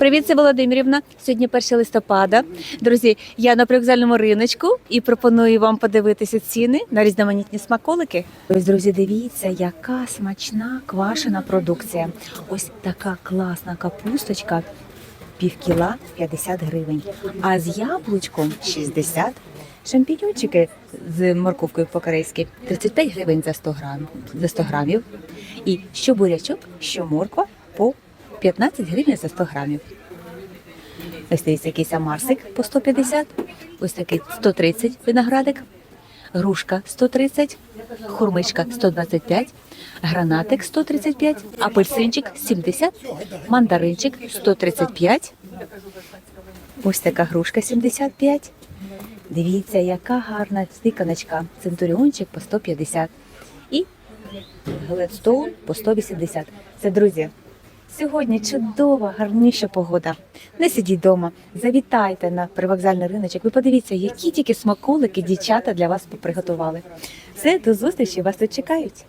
Привіт, це Володимирівна. Сьогодні 1 листопада. Друзі, я на привокзальному риночку і пропоную вам подивитися ціни на різноманітні смаколики. Ось, друзі, дивіться, яка смачна квашена продукція. Ось така класна капусточка. Пів кіла 50 гривень, а з яблучком 60. Шампіньончики з морковкою по-корейськи 35 гривень за 100 грам, за 100 грамів. І що бурячок, що морква по 15 гривень за 100 грамів. Ось дивіться, якийсь амарсик по 150, ось такий 130 виноградик, грушка 130, хурмичка 125, гранатик 135, апельсинчик 70, мандаринчик 135, ось така грушка 75. Дивіться, яка гарна стиканочка. Центуріончик по 150 і Гледстоун по 180. Це друзі. Сьогодні чудова, гарніша погода. Не сидіть вдома, завітайте на привокзальний риночок. Ви подивіться, які тільки смаколики дівчата для вас приготували. Все, до зустрічі, вас тут чекають.